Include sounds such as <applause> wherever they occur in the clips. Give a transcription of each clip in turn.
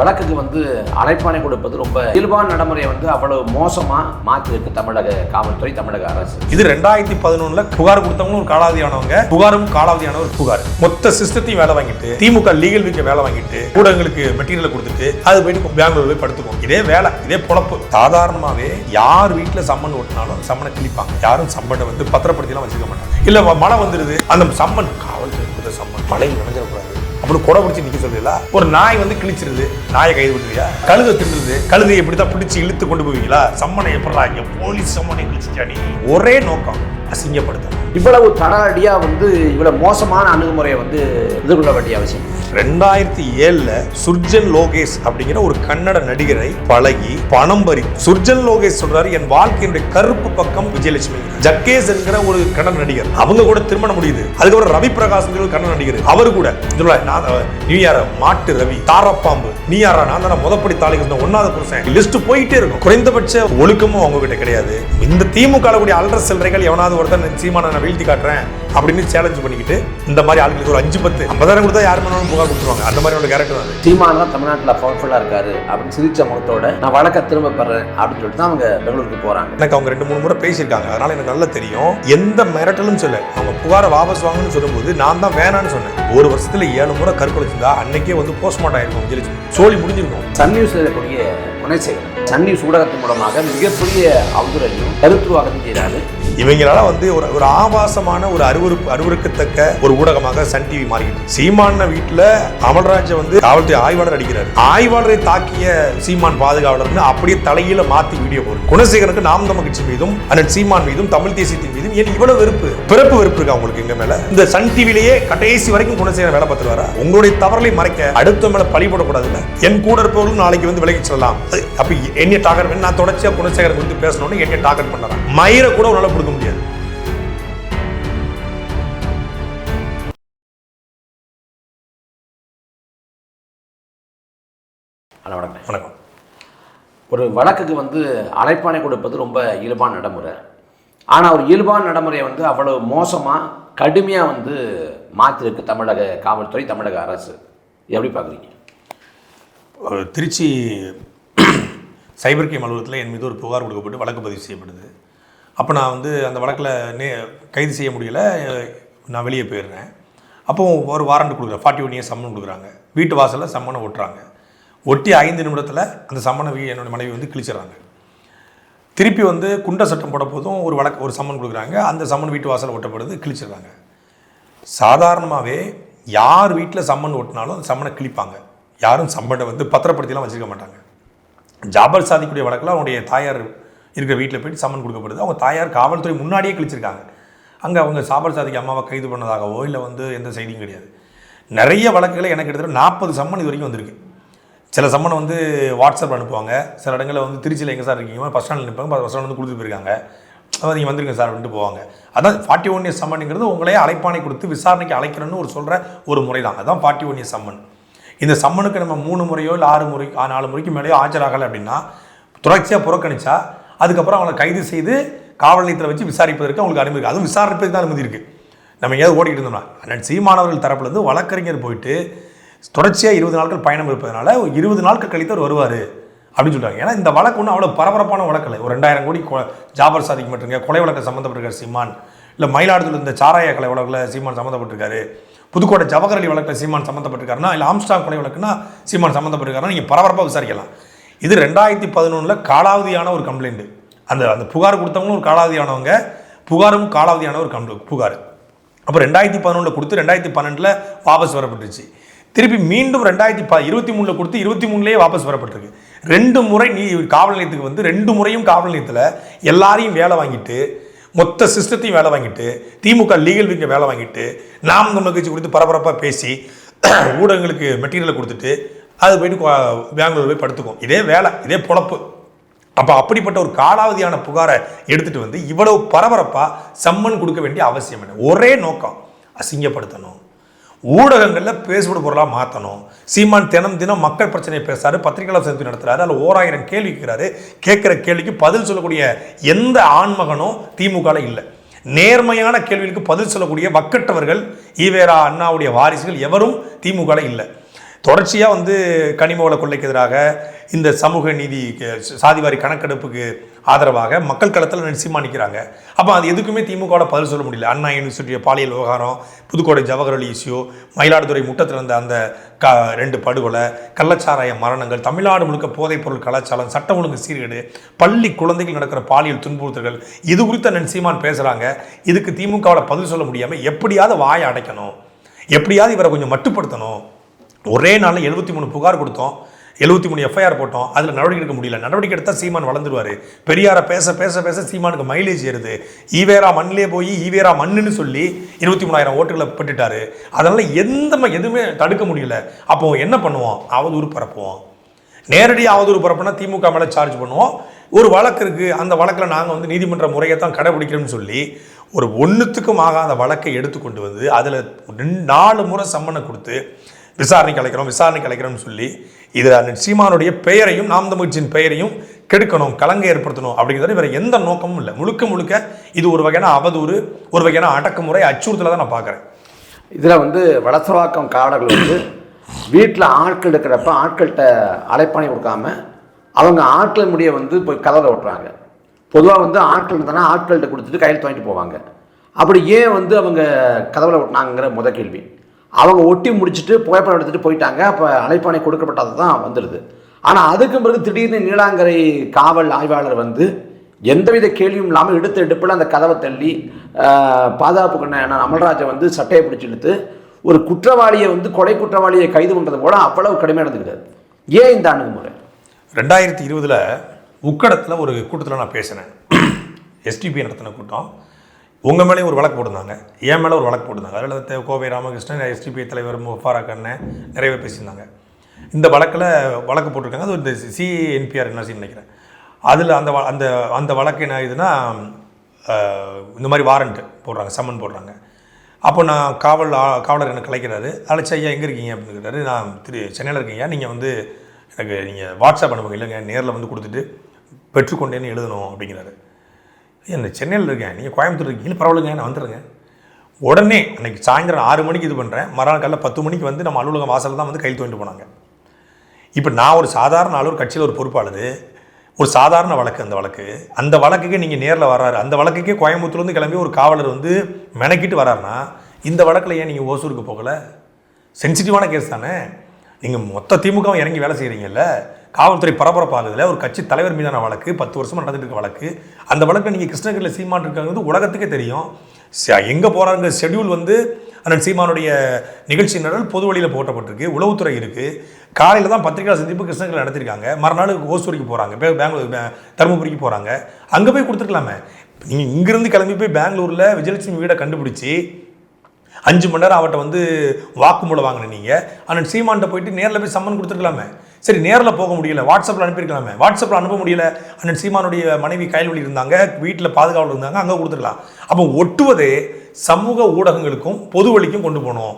வழக்குக்கு வந்து அழைப்பானை கொடுப்பது ரொம்ப இயல்பான நடைமுறையை வந்து அவ்வளவு மோசமா மாற்றிருக்கு தமிழக காவல்துறை தமிழக அரசு. இது ரெண்டாயிரத்தி பதினொன்னுல புகார் கொடுத்தவங்களும் ஒரு காலாவதியானவங்க. புகாரும் காலாவதியான ஒரு புகார். மொத்த சிஸ்டத்தையும் வேலை வாங்கிட்டு திமுக லீகல் வீக்க வேலை வாங்கிட்டு ஊடகங்களுக்கு மெட்டீரியல் கொடுத்துட்டு அது போயிட்டு பெங்களூர் போய் படுத்துக்கும் இதே வேலை இதே பொழப்பு. சாதாரணமாவே யார் வீட்டுல சம்மன் ஓட்டினாலும் சம்மனை கிழிப்பாங்க. யாரும் சம்மனை வந்து பத்திரப்படுத்திலாம் வச்சுக்க மாட்டாங்க. இல்ல மழை வந்துருது. அந்த சம்மன் காவல்துறை சம்மன். மழையில் நினைஞ்சிடக்கூடாது. அப்படி கொடை பிடிச்சி நிற்க சொல்லுவீங்களா ஒரு நாய் வந்து கிழிச்சிருது. நாயை கைது பண்ணுவியா? கழுதை தின்னுது எப்படி தான் பிடிச்சி இழுத்து கொண்டு போவீங்களா? சம்மனை எப்படா போலீஸ் சம்மனை கிழிச்சிட்டாடி ஒரே நோக்கம். அசிங்கப்படுத்தணும் இவ்வளவு தடடியா வந்து இவ்வளவு மோசமான அணுகுமுறையை வந்து எதிர்கொள்ள வேண்டிய அவசியம். ரெண்டாயிரத்தி ஏழுல சுர்ஜன் லோகேஷ் அப்படிங்கிற ஒரு கன்னட நடிகரை பழகி பணம் பறி சுர்ஜன் லோகேஷ் சொல்றாரு என் வாழ்க்கையினுடைய கருப்பு பக்கம் விஜயலட்சுமி. ஜக்கேஷ் என்கிற ஒரு கன்னட நடிகர். அவங்க கூட திருமணம் முடியுது. அதுக்கப்புறம் ரவி பிரகாஷ் ஒரு கன்னட நடிகர். அவர் கூட. சொல்ல நான் நீ யார? மாட்டு ரவி. தாரப்பாம்பு நீ யாரா? நான் தான் முதப்படி தாளிக்கு வந்த ஒன்னாவது புருஷன். லிஸ்ட் போயிட்டே இருக்கும். குறைந்தபட்ச ஒழுக்கமும் அவங்க கிட்ட கிடையாது. இந்த திமுக கூடிய அல்ற செல்றைகள் எவனாவது ஒருத்தன் சீமான நான் வீழ்த்தி காட்டுறேன் அப்படின்னு சேலஞ்ச் பண்ணிக்கிட்டு இந்த மாதிரி ஆளுங்களுக்கு ஒரு அஞ்சு பத்து ஐம்பதாயிரம் கொடுத்தா யார் வேணாலும் புகார் கொடுத்துருவாங்க. அந்த மாதிரி ஒரு கேரக்டர் அது. சீமான் தான் தமிழ்நாட்டில் பவர்ஃபுல்லாக இருக்காரு அப்படின்னு சிரிச்ச முகத்தோட நான் வழக்க திரும்ப பெறேன் அப்படின்னு சொல்லிட்டு தான் அவங்க பெங்களூருக்கு போறாங்க. எனக்கு அவங்க ரெண்டு மூணு முறை பேசியிருக்காங்க. அதனால எனக்கு நல்லா தெரியும். எந்த மிரட்டலும் சொல்ல அவங்க புகாரை வாபஸ் வாங்கணும்னு சொல்லும்போது நான் தான் வேணான்னு சொன்னேன். ஒரு வருஷத்துல ஏழு முறை கருக்கொலைச்சிருந்தா அன்னைக்கே வந்து போஸ்ட்மார்ட்டம் ஆயிருக்கும் விஜயலட்சுமி சோழி முடிஞ்சிருக்கும். சன் நியூஸ்ல இருக்கக்கூடிய குணசேகரன் சன் நியூஸ் ஊடகத்தின் மூலமாக மிகப்பெரிய அவதூறையும் கருத்துருவாக்கத்தையும் செய்கிறாரு. இவங்களால வந்து ஒரு ஒரு ஆபாசமான ஒரு அருவருப்பு அருவருக்கத்தக்க ஒரு ஊடகமாக சன் டிவி மாறிக்கிட்டு. சீமான வீட்டுல அமல்ராஜ் வந்து காவல்துறை ஆய்வாளர் அடிக்கிறார். ஆய்வாளரை தாக்கிய சீமான் பாதுகாவலர்னு அப்படியே தலையில மாத்தி வீடியோ போடுது குணசேகரனுக்கு நாம் தமிழ் கட்சி மீதும் அண்ணன் சீமான் மீதும் தமிழ் தேசியத்தின் மீதும் ஏன் இவ்வளவு வெறுப்பு? பிறப்பு வெறுப்பு இருக்கா உங்களுக்கு எங்க மேல? இந்த சன் டிவிலேயே கடைசி வரைக்கும் குணசேகரன் வேலை பார்த்துட்டு வரா உங்களுடைய தவறலை மறைக்க அடுத்த மேல பழி போடக்கூடாதுல்ல? என் கூட இருப்பவர்களும் நாளைக்கு வந்து விலகி செல்லலாம். அது- அப்ப என்ன டார்கெட் நான் தொடர்ச்சியா குணசேகரன் குறித்து பேசணும்னு என்ன டார்கெட் பண்ணலாம் மயிரை கூட உன்னால கொடுக்க முடியாது. ஆனால் வணக்கம். வணக்கம். ஒரு வழக்குக்கு வந்து அழைப்பாணை கொடுப்பது ரொம்ப இயல்பான நடைமுறை. ஆனால் ஒரு இயல்பான நடைமுறையை வந்து அவ்வளவு மோசமாக கடுமையாக வந்து மாற்றிருக்கு தமிழக காவல்துறை தமிழக அரசு. எப்படி பார்க்குறீங்க? திருச்சி <clears throat> சைபர் கிரைம் அலுவலகத்தில் என் மீது ஒரு புகார் கொடுக்கப்பட்டு வழக்கு பதிவு செய்யப்படுது. அப்போ நான் வந்து அந்த வழக்கில் நே கைது செய்ய முடியல நான் வெளியே போயிடுறேன். அப்போ ஒரு வாரண்ட் கொடுக்குறேன். ஃபார்ட்டி ஒன் இயர்ஸ் சம்மன் கொடுக்குறாங்க. வீட்டு வாசலில் சம்மனை ஒட்டுறாங்க. ஒட்டி ஐந்து நிமிடத்தில் அந்த சம்மனை வீ- என்னோட மனைவி வந்து கிழிச்சிடுறாங்க. திருப்பி வந்து குண்ட சட்டம் போட போதும் ஒரு வழக்கு ஒரு சம்மன் கொடுக்குறாங்க. அந்த சம்மன் வீட்டு வாசலில் ஒட்டப்படுது கிழிச்சிடுறாங்க. சாதாரணமாகவே யார் வீட்டில் சம்மன் ஓட்டினாலும் அந்த சம்மனை கிழிப்பாங்க. யாரும் சம்மனை வந்து பத்திரப்படுத்திலாம் வச்சுருக்க மாட்டாங்க. ஜாபர் சாதிக்கூடிய வழக்கில் அவனுடைய தாயார் இருக்கிற வீட்டில் போயிட்டு சம்மன் கொடுக்கப்படுது. அவங்க தாயார் காவல்துறை முன்னாடியே கழிச்சிருக்காங்க. அங்கே அவங்க சாபர் சாதிக்கு அம்மாவை கைது பண்ணதாகவோ இல்லை வந்து எந்த செய்தியும் கிடையாது. நிறைய வழக்குகளை எனக்கு எடுத்துகிட்டு நாற்பது சம்மன் இது வரைக்கும் வந்திருக்கு. சில சம்மன் வந்து வாட்ஸ்அப்பில் அனுப்புவாங்க. சில இடங்களில் வந்து திருச்சியில் எங்கே சார் இருக்கீங்க? பஸ் ஸ்டாண்டில் நிற்பாங்க பஸ் ஸ்டாண்ட் வந்து கொடுத்துட்டு போயிருக்காங்க. அதாவது நீங்கள் வந்துருங்க சார் வந்துட்டு போவாங்க. அதான் ஃபார்ட்டி ஒன் இயர்ஸ் சம்மனுங்கிறது உங்களே அழைப்பானை கொடுத்து விசாரணைக்கு அழைக்கிறேன்னு ஒரு சொல்கிற ஒரு முறை தான். அதான் ஃபார்ட்டி ஒன் இயர்ஸ் சம்மன். இந்த சம்மனுக்கு நம்ம மூணு முறையோ இல்லை ஆறு முறை நாலு முறைக்கு மேலேயோ ஆஜராகலை அப்படின்னா தொடர்ச்சியாக புறக்கணிச்சா அதுக்கப்புறம் அவனை கைது செய்து காவல் நிலையத்தில் வச்சு விசாரிப்பதற்கு அவங்களுக்கு அனுமதி இருக்குது அதுவும் விசாரிப்பதற்கு தான் அனுமதி இருக்குது நம்ம எங்கேயாவது ஓடிக்கிட்டு இருந்தோம்னா. அண்ணன் சீமானவர்கள் தரப்புலேருந்து வழக்கறிஞர் போயிட்டு தொடர்ச்சியாக இருபது நாட்கள் பயணம் இருப்பதனால ஒரு இருபது நாட்கள் கழித்து அவர் வருவார் அப்படின்னு சொல்கிறாங்க ஏன்னா இந்த வழக்கு ஒன்றும் அவ்வளோ பரபரப்பான வழக்கில் ஒரு ரெண்டாயிரம் கோடி கொ- ஜாபர் சாதிக்கு மட்டுங்க கொலை வழக்கு சம்மந்தப்பட்டிருக்கார் சீமான். இல்லை மயிலாடுதுறை இந்த சாராய கலை வழக்கில் சீமான் சம்மந்தப்பட்டிருக்காரு புதுக்கோட்டை ஜவஹர் அலி வழக்கில் சீமான் சம்மந்தப்பட்டிருக்காருன்னா இல்லை ஆம்ஸ்டாங் கொலை வழக்குன்னா சீமான் சம்மந்தப்பட்டிருக்காருன்னா நீங்கள் பரபரப்பாக விசாரிக்கலாம். இது ரெண்டாயிரத்தி பதினொன்றில் காலாவதியான ஒரு கம்ப்ளைண்ட் அந்த அந்த புகார் கொடுத்தவங்களும் ஒரு காலாவதியானவங்க புகாரும் காலாவதியான ஒரு கம்ப்ளை புகார். அப்போ ரெண்டாயிரத்தி பதினொன்றில் கொடுத்து ரெண்டாயிரத்தி பன்னெண்டில் வாபஸ் வரப்பட்டுருச்சு. திருப்பி மீண்டும் ரெண்டாயிரத்தி ப இருபத்தி மூணில் கொடுத்து இருபத்தி மூணுலேயே வாபஸ் வரப்பட்டிருக்கு. ரெண்டு முறை நீ காவல் நிலையத்துக்கு வந்து ரெண்டு முறையும் காவல் நிலையத்தில் எல்லாரையும் வேலை வாங்கிட்டு மொத்த சிஸ்டத்தையும் வேலை வாங்கிட்டு திமுக லீகல் விங்க வேலை வாங்கிட்டு நாம் தமிழ் கட்சி கொடுத்து பரபரப்பாக பேசி ஊடகங்களுக்கு மெட்டீரியலை கொடுத்துட்டு அது போயிட்டு பெங்களூர் போய் படுத்துக்கும். இதே வேலை இதே பொழப்பு. அப்போ அப்படிப்பட்ட ஒரு காலாவதியான புகாரை எடுத்துட்டு வந்து இவ்வளவு பரபரப்பாக சம்மன் கொடுக்க வேண்டிய அவசியம் என்ன? ஒரே நோக்கம் அசிங்கப்படுத்தணும். ஊடகங்களில் பேசுபடு பொருளாக மாற்றணும் சீமான் தினம் தினம் மக்கள் பிரச்சனையை பேசுறாரு பத்திரிகையாளர் சந்திப்பு நடத்துறாரு அதில் ஓராயிரம் கேள்வி கேட்கிறாரு கேட்குற கேள்விக்கு பதில் சொல்லக்கூடிய எந்த ஆண்மகனும் திமுகவில் இல்லை. நேர்மையான கேள்விகளுக்கு பதில் சொல்லக்கூடிய வக்கட்டவர்கள் ஈவேரா அண்ணாவுடைய வாரிசுகள் எவரும் திமுகவில் இல்லை. தொடர்ச்சியாக வந்து கனிம வள கொள்ளைக்கு எதிராக இந்த சமூக நீதி க- சாதிவாரி கணக்கெடுப்புக்கு ஆதரவாக மக்கள் களத்தில் நிச்சயமாக நிற்கிறாங்க அப்போ அது எதுக்குமே திமுகவோட பதில் சொல்ல முடியல. அண்ணா யூனிவர்சிட்டி பாலியல் விவகாரம் புதுக்கோட்டை ஜவஹர்லி இஷ்யூ மயிலாடுதுறை முட்டத்தில் இருந்த அந்த க ரெண்டு படுகொலை கள்ளச்சாராய மரணங்கள் தமிழ்நாடு முழுக்க போதைப்பொருள் கலாச்சாரம் சட்டம் ஒழுங்கு சீர்கேடு பள்ளி குழந்தைகள் நடக்கிற பாலியல் துன்புறுத்தல்கள் இது குறித்த அண்ணன் பேசுகிறாங்க இதுக்கு திமுகவோட பதில் சொல்ல முடியாமல் எப்படியாவது வாயை அடைக்கணும். எப்படியாவது இவரை கொஞ்சம் மட்டுப்படுத்தணும். ஒரே நாளில் எழுபத்தி மூணு புகார் கொடுத்தோம் எழுபத்தி மூணு எஃப்ஐஆர் போட்டோம் அதில் நடவடிக்கை எடுக்க முடியல. நடவடிக்கை எடுத்தால் சீமான் வளர்ந்துருவார். பெரியாரை பேச பேச பேச சீமானுக்கு மைலேஜ் ஏறுது. ஈவேரா மண்ணிலே போய் ஈவேரா மண்ணுன்னு சொல்லி இருபத்தி மூணாயிரம் ஓட்டுகளை பெற்றுட்டாரு. அதனால் எந்த எதுவுமே தடுக்க முடியல. அப்போ என்ன பண்ணுவோம்? அவதூறு பரப்புவோம். நேரடியாக அவதூறு பரப்புனா திமுக மேலே சார்ஜ் பண்ணுவோம். ஒரு வழக்கு இருக்குது அந்த வழக்கில் நாங்கள் வந்து நீதிமன்ற முறையை தான் கடைபிடிக்கிறோம்னு சொல்லி ஒரு ஒன்றுத்துக்கும் ஆகாத வழக்கை எடுத்துக்கொண்டு வந்து அதில் ரெண்டு நாலு முறை சம்மனை கொடுத்து விசாரணைக்கு அழைக்கிறோம் விசாரணைக்கு அழைக்கிறோம்னு சொல்லி இதில் சீமானுடைய பெயரையும் நாம் தமிழ்ச்சியின் பெயரையும் கெடுக்கணும் கலங்க ஏற்படுத்தணும் அப்படிங்கிறது வேறு எந்த நோக்கமும் இல்லை. முழுக்க முழுக்க இது ஒரு வகையான அவதூறு ஒரு வகையான அடக்குமுறை அச்சுறுத்தலை தான் நான் பார்க்குறேன். இதில் வந்து வளசவாக்கம் காவலர்கள் வந்து வீட்டில் ஆட்கள் இருக்கிறப்ப ஆட்கள்கிட்ட அழைப்பாணி கொடுக்காம அவங்க ஆட்கள் முடிய வந்து போய் கதவை ஓட்டுறாங்க. பொதுவாக வந்து ஆட்கள் இருந்தானா ஆட்கள்கிட்ட கொடுத்துட்டு கையில் வாங்கிட்டு போவாங்க. அப்படி ஏன் வந்து அவங்க கதவில் ஓட்டினாங்கிற முத கேள்வி. அவங்க ஒட்டி முடிச்சுட்டு புகைப்படம் எடுத்துகிட்டு போயிட்டாங்க. அப்போ அழைப்பாணை கொடுக்கப்பட்டது தான் வந்துடுது ஆனால் அதுக்கு பிறகு திடீர்னு நீலாங்கரை காவல் ஆய்வாளர் வந்து எந்தவித கேள்வியும் இல்லாமல் எடுத்த எடுப்பில் அந்த கதவை தள்ளி பாதுகாப்பு கண்ண அமல்ராஜை வந்து சட்டையை பிடிச்சி இழுத்து ஒரு குற்றவாளியை வந்து கொலை குற்றவாளியை கைது பண்ணுறது கூட அவ்வளவு கடுமையாக நடந்துக்கிறார் ஏன் இந்த அணுகுமுறை? ரெண்டாயிரத்தி இருபதில் உக்கடத்தில் ஒரு கூட்டத்தில் நான் பேசினேன். <clears throat> எஸ்டிபி நடத்தின கூட்டம். உங்கள் மேலேயும் ஒரு வழக்கு போட்டிருந்தாங்க. என் மேலே ஒரு வழக்கு போட்டிருந்தாங்க. அதில் கோவை ராமகிருஷ்ணன் எஸ்டிபி தலைவர் முஃபாரா கண்ணன் நிறைய பேர் பேசியிருந்தாங்க. இந்த வழக்கில் வழக்கு போட்டிருக்காங்க. அது இந்த சிஎன்பிஆர் என்னசின்னு நினைக்கிறேன். அதில் அந்த வ- அந்த அந்த வழக்கு என்ன ஆகுதுன்னா இந்த மாதிரி வாரண்ட்டு போடுறாங்க சம்மன் போடுறாங்க. அப்போ நான் காவல் காவலர் எனக்கு கலைக்கிறாரு? அழைச்சி ஐயா எங்கே இருக்கீங்க? அப்படின்னு கேட்டார். நான் திரு சென்னையில் இருக்கீங்க நீங்கள் வந்து எனக்கு நீங்கள் வாட்ஸ்அப் அனுப்புங்க. இல்லைங்க நேரில் வந்து கொடுத்துட்டு பெற்றுக்கொண்டேன்னு எழுதணும் அப்படிங்கிறாரு. என்ன சென்னையில் இருக்கேன். நீங்கள் கோயம்புத்தூர் இருக்கீங்க இல்லை பரவாயில்லைங்க நான் வந்துடுறேங்க. உடனே அன்னைக்கு சாயந்தரம் ஆறு மணிக்கு இது பண்ணுறேன் மறுநாள் காலையில் பத்து மணிக்கு வந்து நம்ம அலுவலகம் வாசலில் தான் வந்து கையில் தோண்டிட்டு போனாங்க. இப்போ நான் ஒரு சாதாரண ஆள் ஒரு கட்சியில் ஒரு பொறுப்பாளர் ஒரு சாதாரண வழக்கு அந்த வழக்கு. அந்த வழக்குக்கே நீங்கள் நேரில் வர்றாரு. அந்த வழக்குக்கே கோயம்புத்தூர்லேருந்து கிளம்பி ஒரு காவலர் வந்து மெனக்கிட்டு வராருன்னா இந்த வழக்கில் ஏன் நீங்கள் ஓசூருக்கு போகலை? சென்சிட்டிவான கேஸ் தானே. நீங்கள் மொத்த திமுகவும் இறங்கி வேலை செய்கிறீங்கல்ல காவல்துறை பரபரப்பானதில் ஒரு கட்சி தலைவர் மீதான வழக்கு பத்து வருஷமாக நடந்துட்டு இருக்க வழக்கு. அந்த வழக்கு நீங்கள் கிருஷ்ணகிரியில் சீமான் இருக்காங்கிறது உலகத்துக்கே தெரியும். எங்கே போகிறாங்க ஷெட்யூல் வந்து அண்ணன் சீமானுடைய நிகழ்ச்சி நிரல் பொது வழியில் போட்டப்பட்டிருக்கு. உளவுத்துறை இருக்குது காலையில் தான் பத்திரிகையாளர் சந்திப்பு கிருஷ்ணகிரியில் நடத்திருக்காங்க. மறுநாள் ஓசூரிக்கு போகிறாங்க பெங்களூர் தருமபுரிக்கு போகிறாங்க அங்கே போய் கொடுத்துருக்கலாமே. நீங்கள் இங்கேருந்து கிளம்பி போய் பெங்களூரில் விஜயலட்சுமி வீடை கண்டுபிடிச்சி அஞ்சு மணி நேரம் அவட்ட வந்து வாக்குமூலம் வாங்கின நீங்கள் அண்ணன் சீமான்கிட்ட போயிட்டு நேரில் போய் சம்மன் கொடுத்துருக்கலாமே. சரி நேரில் போக முடியல. வாட்ஸ்அப்பில் அனுப்பியிருக்கலாமே. வாட்ஸ்அப்பில் அனுப்ப முடியல. அண்ணன் சீமானுடைய மனைவி கைல்வழி இருந்தாங்க வீட்டில் பாதுகாவல் இருந்தாங்க. அங்கே கொடுத்துருக்கலாம் அப்போ ஒட்டுவதே சமூக ஊடகங்களுக்கும் பொது வழிக்கும் கொண்டு போகணும்.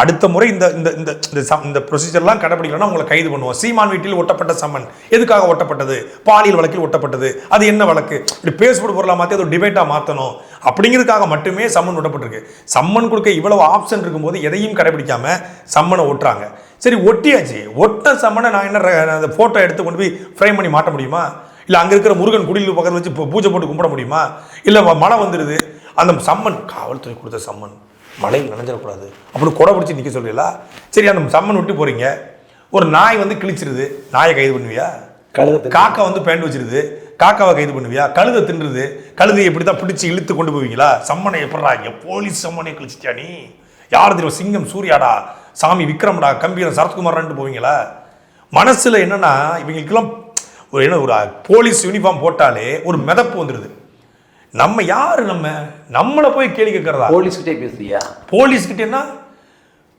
அடுத்த முறை இந்த இந்த இந்த இந்த சம் இந்த ப்ரொசீஜர்லாம் கடைப்பிடிக்கலன்னா உங்களை கைது பண்ணுவோம். சீமான் வீட்டில் ஒட்டப்பட்ட சம்மன். எதுக்காக ஒட்டப்பட்டது? பாலியல் வழக்கில் ஒட்டப்பட்டது. அது என்ன வழக்கு? இப்படி பேசுபடு பொருளாக மாற்றி அதை டிபேட்டாக மாற்றணும் அப்படிங்கிறதுக்காக மட்டுமே சம்மன் ஒட்டப்பட்டிருக்கு. சம்மன் கொடுக்க இவ்வளவு ஆப்ஷன் இருக்கும்போது எதையும் கடைப்பிடிக்காமல் சம்மனை ஒட்டுறாங்க. சரி ஒட்டியாச்சு. ஒட்ட சம்மனை நான் என்ன அந்த ஃபோட்டோ எடுத்து கொண்டு போய் ஃப்ரேம் பண்ணி மாட்ட முடியுமா? இல்லை அங்கே இருக்கிற முருகன் குடியில் பக்கத்தில் வச்சு பூஜை போட்டு கும்பிட முடியுமா? இல்லை மழை வந்துடுது அந்த சம்மன் காவல்துறை கொடுத்த சம்மன். மழையில் நனைஞ்சிடக்கூடாது. அப்படின்னு கொடை பிடிச்சி நிற்க சொல்றீங்களா சரி அந்த சம்மன் விட்டு போறீங்க. ஒரு நாய் வந்து கிழிச்சிருது. நாயை கைது பண்ணுவியா? கழுதை காக்கா வந்து பேண்ட் வச்சிருது. காக்காவை கைது பண்ணுவியா? கழுதை தின்றுது கழுதையை இப்படி தான் பிடிச்சி இழுத்து கொண்டு போவீங்களா? சம்மனை எப்படா இங்க போலீஸ் சம்மனை கிழிச்சிட்டியா நீ? யார் தெரியும்? சிங்கம் சூர்யாடா. சாமி விக்ரம்டா கம்பீரம் சரத்குமார்ன்ட்டு போவீங்களா? மனசுல என்னன்னா இவங்களுக்கெல்லாம் ஒரு என்ன ஒரு போலீஸ் யூனிஃபார்ம் போட்டாலே ஒரு மிதப்பு வந்துடுது நம்ம யாரு நம்ம? நம்மளை போய் கேள்வி கேட்கறதா போலீஸ்கிட்டே பேசுறியா? போலீஸ்கிட்டேன்னா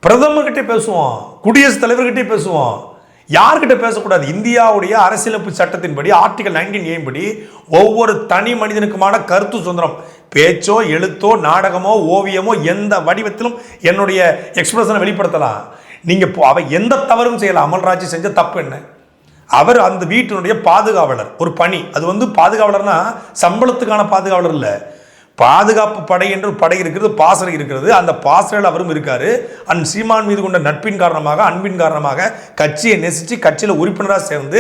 பிரதமர்கிட்ட பேசுவோம் குடியரசுத் தலைவர்கிட்டே பேசுவோம். யார்கிட்ட பேசக்கூடாது? இந்தியாவுடைய அரசியலமைப்பு சட்டத்தின்படி ஆர்டிகல் நைன்டீன் ஏன் படி ஒவ்வொரு தனி மனிதனுக்குமான கருத்து சுதந்திரம். பேச்சோ எழுத்தோ நாடகமோ ஓவியமோ எந்த வடிவத்திலும் என்னுடைய எக்ஸ்பிரஷனை வெளிப்படுத்தலாம். நீங்கள் இப்போ அவ எந்த தவறும் செய்யலாம் அமல்ராஜ் செஞ்ச தப்பு என்ன? அவர் அந்த வீட்டினுடைய பாதுகாவலர் ஒரு பணி. அது வந்து பாதுகாவலர்னா சம்பளத்துக்கான பாதுகாவலர் இல்லை. பாதுகாப்பு படை என்று படை இருக்கிறது பாசறை இருக்கிறது. அந்த பாசறையில் அவரும் இருக்காரு. அண்ட் சீமான் மீது கொண்ட நட்பின் காரணமாக அன்பின் காரணமாக கட்சியை நெசிச்சு கட்சியில் உறுப்பினராக சேர்ந்து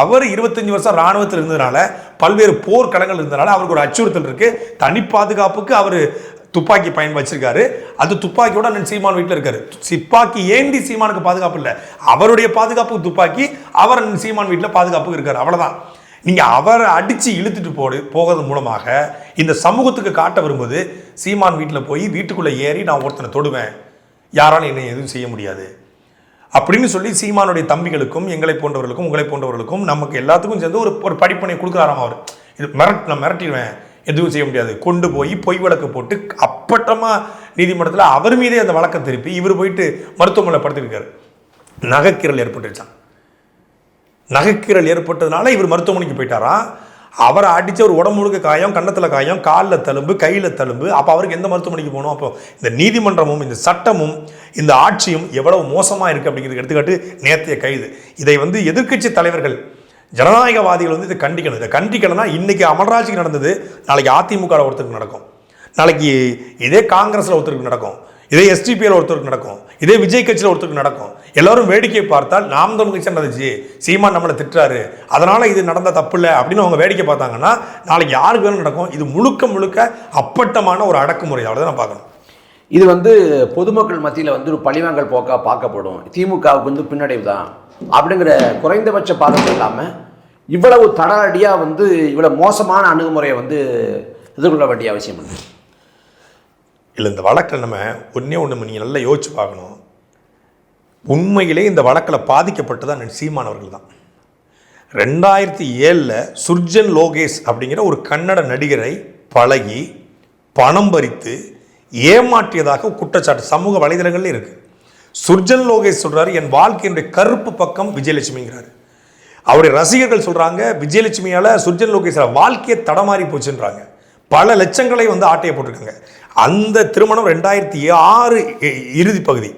அவர் இருபத்தஞ்சு வருஷம் ராணுவத்தில் இருந்ததுனால பல்வேறு போர்க்களங்கள் இருந்ததுனால அவருக்கு ஒரு அச்சுறுத்தல் இருக்கு. தனி பாதுகாப்புக்கு அவர் துப்பாக்கி பயன் வச்சிருக்காரு. அது துப்பாக்கியோட அண்ணன் சீமான் வீட்டில் இருக்காரு. துப்பாக்கி ஏந்தி சீமானுக்கு பாதுகாப்பு இல்லை. அவருடைய பாதுகாப்புக்கு துப்பாக்கி அவர் அண்ணன் சீமான் வீட்டில் பாதுகாப்புக்கு இருக்காரு. அவ்வளோதான் நீங்கள் அவரை அடித்து இழுத்துட்டு போடு போகிறது மூலமாக இந்த சமூகத்துக்கு காட்ட வரும்போது சீமான் வீட்டில் போய் வீட்டுக்குள்ளே ஏறி நான் ஒருத்தனை தொடுவேன். யாராலும் என்னை எதுவும் செய்ய முடியாது. அப்படின்னு சொல்லி சீமானுடைய தம்பிகளுக்கும் எங்களை போன்றவர்களுக்கும் உங்களை போன்றவர்களுக்கும் நமக்கு எல்லாத்துக்கும் சேர்ந்து ஒரு ஒரு படிப்பனை கொடுக்குறாராம் அவர். இது மிரட் நான் மிரட்டிடுவேன். எதுவும் செய்ய முடியாது. கொண்டு போய் பொய் வழக்கு போட்டு அப்பட்டமாக நீதிமன்றத்தில் அவர் மீதே அந்த வழக்கை திருப்பி இவர் போயிட்டு மருத்துவமனையில் படுத்திருக்காரு. நகைக்கீரல் ஏற்பட்டுருச்சான் நகைக்கீரல் ஏற்பட்டதுனால இவர் மருத்துவமனைக்கு போயிட்டாரா? அவரை அடிச்ச ஒரு உடம்பு முழுக்க காயம் கன்னத்தில் காயம் காலில் தழும்பு கையில் தழும்பு. அப்போ அவருக்கு எந்த மருத்துவமனைக்கு போகணும்? அப்போ இந்த நீதிமன்றமும் இந்த சட்டமும் இந்த ஆட்சியும் எவ்வளவு மோசமாக இருக்குது அப்படிங்கிறது எடுத்துக்காட்டு நேர்த்திய கைது. இதை வந்து எதிர்க்கட்சி தலைவர்கள் ஜனநாயகவாதிகள் வந்து இதை கண்டிக்கணும். இதை கண்டிக்கலைன்னா இன்றைக்கி அமல்ராஜுக்கு நடந்தது நாளைக்கு அதிமுக ஒருத்தருக்கு நடக்கும். நாளைக்கு இதே காங்கிரஸில் ஒருத்தருக்கு நடக்கும். இதே எஸ்டிபியில் ஒருத்தருக்கு நடக்கும். இதே விஜய் கட்சியில் ஒருத்தருக்கு நடக்கும். எல்லாரும் வேடிக்கை பார்த்தால் நாம் தமிழ் கட்சி நடந்துச்சு. சீமான் நம்மளை திட்டுறாரு. அதனால இது நடந்த தப்பு இல்லை அப்படின்னு அவங்க வேடிக்கை பார்த்தாங்கன்னா நாளைக்கு யாருக்கு வேணும் நடக்கும். இது முழுக்க முழுக்க அப்பட்டமான ஒரு அடக்குமுறை. அவ்வளோதான் நான் பார்க்கணும். இது வந்து பொதுமக்கள் மத்தியில் வந்து ஒரு பழிவாங்கல் போக்கா பார்க்கப்படும். திமுகவுக்கு வந்து பின்னடைவு தான். அப்படிங்கிற குறைந்தபட்ச பாதம் இல்லாமல் இவ்வளவு தடாலடியாக வந்து இவ்வளவு மோசமான அணுகுமுறையை வந்து எதிர்கொள்ள வேண்டிய அவசியம் இல்லை. இல்லை இந்த வழக்கில் நம்ம ஒன்றே ஒன்று நீங்கள் நல்லா யோசிச்சு பார்க்கணும். உண்மையிலே இந்த வழக்கில் பாதிக்கப்பட்டது அண்ணன் சீமான் அவர்கள் தான் ரெண்டாயிரத்தி ஏழில் சுர்ஜன் லோகேஷ் அப்படிங்கிற ஒரு கன்னட நடிகரை பழகி பணம் பறித்து ஏமாற்றியதாக குற்றச்சாட்டு சமூக வலைதளங்கள்லேயும் இருக்குது சுர்ஜன் லோகேஷ் சொல்கிறாரு என் வாழ்க்கையினுடைய கருப்பு பக்கம் விஜயலட்சுமிங்கிறாரு. அவருடைய ரசிகர்கள் சொல்கிறாங்க விஜயலட்சுமியால் சுர்ஜன் லோகேஷோட வாழ்க்கையை தடமாறி போச்சுன்றாங்க. பல லட்சங்களை வந்து ஆட்டையை போட்டிருக்காங்க. அந்த திருமணம் ரெண்டாயிரத்தி ஆறு இறுதி பகுதி.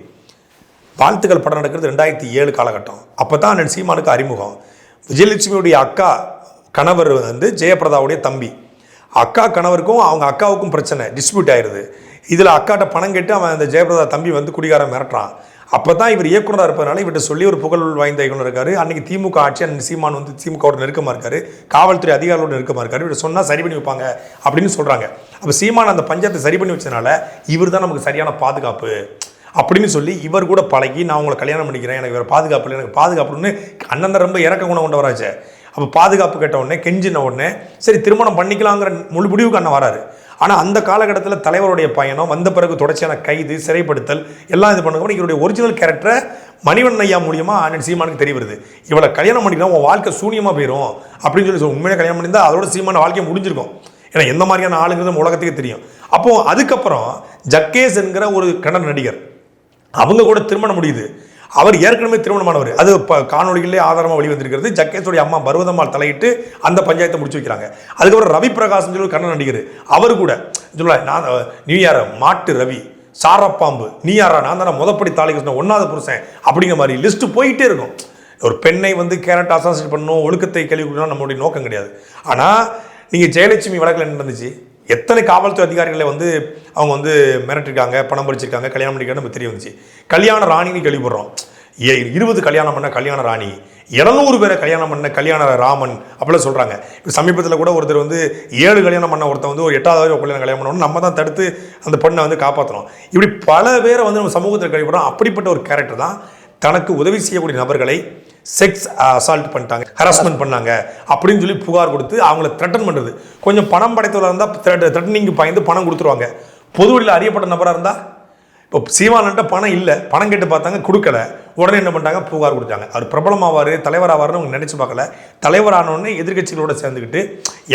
வாழ்த்துக்கள் படம் நடக்கிறது ரெண்டாயிரத்தி ஏழு காலகட்டம். அப்போ தான் அண்ணன் சீமானுக்கு அறிமுகம். விஜயலட்சுமியுடைய அக்கா கணவர் வந்து ஜெயபிரதாவுடைய தம்பி. அக்கா கணவருக்கும் அவங்க அக்காவுக்கும் பிரச்சனை டிஸ்பியூட் ஆயிடுது இதில் அக்காட்ட பணம் கேட்டு அவன் அந்த ஜெயபிரதா தம்பி வந்து குடிகாரம் மிரட்டுறான். அப்போ தான் இவர் இயக்குனராக இருப்பதனால இவர்கிட்ட சொல்லி ஒரு புகழ் வாய்ந்த இயக்குனர் இருக்காரு. அன்றைக்கி திமுக ஆட்சி அண்ணன் சீமான் வந்து திமுகவோட நெருக்கமாக இருக்காரு. காவல்துறை அதிகாரிகளோட நெருக்கமாக இருக்காரு. இவர் சொன்னால் சரி பண்ணி வைப்பாங்க அப்படின்னு சொல்கிறாங்க அப்போ சீமான் அந்த பஞ்சாயத்தை சரி பண்ணி வச்சதுனால இவர் தான் நமக்கு சரியான பாதுகாப்பு. அப்படின்னு சொல்லி இவர் கூட பழகி நான் உங்களை கல்யாணம் பண்ணிக்கிறேன். எனக்கு வேறு பாதுகாப்பு இல்லை. எனக்கு பாதுகாப்புன்னு அண்ணன் தான் ரொம்ப இறக்க குணம் கொண்டவராச்சு. அப்போ பாதுகாப்பு கேட்ட உடனே கெஞ்சின உடனே சரி திருமணம் பண்ணிக்கலாங்கிற முழு முடிவுக்கு அண்ணன் வராரு. ஆனால் அந்த காலகட்டத்தில் தலைவருடைய பயணம் வந்த பிறகு தொடர்ச்சியான கைது சிறைப்படுத்தல் எல்லாம் இது பண்ணுங்க இவருடைய ஒரிஜினல் கேரக்டரை மணிவண்ணன் ஐயா மூலியமாக அண்ணன் சீமானுக்கு தெரிய வருது. இவளை கல்யாணம் பண்ணிக்கலாம் உன் வாழ்க்கை சூன்யமாக போயிடும் அப்படின்னு சொல்லி சொல்லி உண்மையாக கல்யாணம் பண்ணியிருந்தா அதோட சீமான வாழ்க்கை முடிஞ்சிருக்கும். ஏன்னா எந்த மாதிரியான ஆளுங்கிறது உலகத்துக்கு தெரியும். அப்போது அதுக்கப்புறம் ஜக்கேஸ் என்கிற ஒரு கன்னட நடிகர் அவங்க கூட திருமணம் முடியுது. அவர் ஏற்கனவே திருமணமானவர். அது இப்போ காணொலிகளே ஆதாரமாக வெளிவந்திருக்கிறது. ஜக்கேஷோடைய அம்மா பர்வதம்மாள் தலையிட்டு அந்த பஞ்சாயத்தை முடிச்சு வைக்கிறாங்க. அதுக்கப்புறம் ரவி பிரகாஷ் சொல்லி கண்ணன் நடிகர். அவர் கூட. சொல்ல நான் நியூ இயர் மாட்டு ரவி. சாரப்பாம்பு. நீ யாரா? நான் தானே முதப்படி தாலி கிருஷ்ணன் ஒன்றாவது புருஷன். அப்படிங்கிற மாதிரி லிஸ்ட்டு போயிட்டே இருக்கும். ஒரு பெண்ணை வந்து கேரட் அசாசிட் பண்ணணும் ஒழுக்கத்தை கேள்வி கொடுக்கணும் நம்மளுடைய நோக்கம் கிடையாது. ஆனால் நீங்கள் ஜெயலட்சுமி வழக்கில் என்ன நடந்துச்சு? எத்தனை காவல்துறை அதிகாரிகளை வந்து அவங்க வந்து மிரட்டிருக்காங்க பணம் பறிச்சிருக்காங்க கல்யாணம் பண்ணிருக்காங்க நம்ம தெரிய வந்துச்சு. கல்யாண ராணின்னு கேள்விப்படுறோம். ஏ இருபது கல்யாணம் பண்ண கல்யாண ராணி இரநூறு பேரை கல்யாணம் பண்ண கல்யாண ராமன் அப்படிலாம் சொல்கிறாங்க இப்போ சமீபத்தில் கூட ஒருத்தர் வந்து ஏழு கல்யாணம் பண்ண ஒருத்தன் வந்து ஒரு எட்டாவது கல்யாணம் கல்யாணம் பண்ணணும் நம்ம தான் தடுத்து அந்த பெண்ணை வந்து காப்பாற்றணும் இப்படி பல பேரை வந்து நம்ம சமூகத்தில் கழிவுறோம் அப்படிப்பட்ட ஒரு கேரக்டர் தான் தனக்கு உதவி செய்யக்கூடிய நபர்களை செக்ஸ் அசால்ட் uh, பண்ணிட்டாங்க ஹராஸ்மெண்ட் பண்ணாங்க அப்படின்னு சொல்லி புகார் கொடுத்து அவங்கள த்ரெட்டன் பண்ணுறது கொஞ்சம் பணம் படைத்தவராக இருந்தால் த்ரெட்டனிங் பயந்து பணம் கொடுத்துருவாங்க. பொதுவரையில் அறியப்பட்ட நபராக இருந்தால் இப்போ சீமானன்ட்ட பணம் இல்லை பணம் கேட்டு பார்த்தாங்க கொடுக்கல. உடனே என்ன பண்ணிட்டாங்க புகார் கொடுத்தாங்க. அவர் பிரபலமாவார் தலைவராவார்னு அவங்க நினச்சி பார்க்கல. தலைவரானோடனே எதிர்கட்சிகளோட சேர்ந்துக்கிட்டு